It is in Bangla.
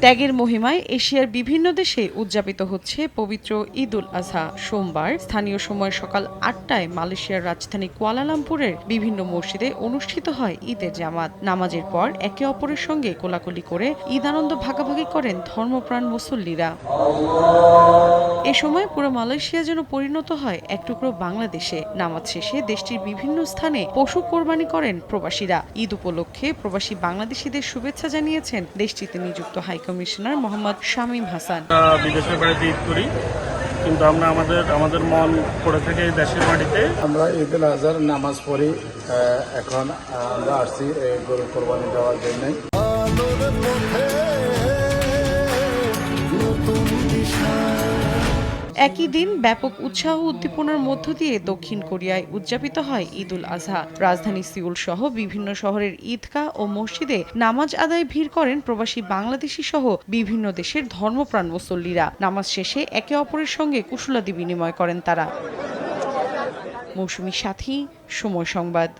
ত্যাগের মহিমায় এশিয়ার বিভিন্ন দেশে উদযাপিত হচ্ছে পবিত্র ঈদ উল আজহা। সোমবার স্থানীয় সময় সকাল আটটায় মালয়েশিয়ার রাজধানী কুয়ালালামপুরের বিভিন্ন মসজিদে অনুষ্ঠিত হয় ঈদের জামাত। নামাজের পর একে অপরের সঙ্গে কোলাকুলি করে ঈদ আনন্দ ভাগাভাগি করেন ধর্মপ্রাণ মুসল্লিরা। এ সময় পুরো মালয়েশিয়া যেন পরিণত হয় এক টুকরো বাংলাদেশে। নামাজ শেষে দেশটির বিভিন্ন স্থানে পশু কোরবানি করেন প্রবাসীরা। ঈদ উপলক্ষে প্রবাসী বাংলাদেশিদের শুভেচ্ছা জানিয়েছেন দেশটিতে নিযুক্ত হাইকমিশনার মোহাম্মদ শামীম হাসান। বিদেশের বাড়িতে ঈদ করি কিন্তু আমরা আমাদের আমাদের মন পড়ে থাকে এই দেশের মাটিতে। আমরা ঈদ উল আজহার নামাজ পড়ি আহ, এখন আমরা আসছি গরু কোরবানি দেওয়ার জন্য। একই দিন ব্যাপক উৎসাহ উদ্দীপনার মধ্য দিয়ে দক্ষিণ কোরিয়ায় উদযাপিত হয় ঈদ উল আজহা। রাজধানী সিউল সহ বিভিন্ন শহরের ঈদগাহ ও মসজিদে নামাজ আদায় ভিড় করেন প্রবাসী বাংলাদেশি সহ বিভিন্ন দেশের ধর্মপ্রাণ মুসল্লিরা। নামাজ শেষে একে অপরের সঙ্গে কুশলাদি বিনিময় করেন তারা। মৌসুমী সাথী, সময় সংবাদ।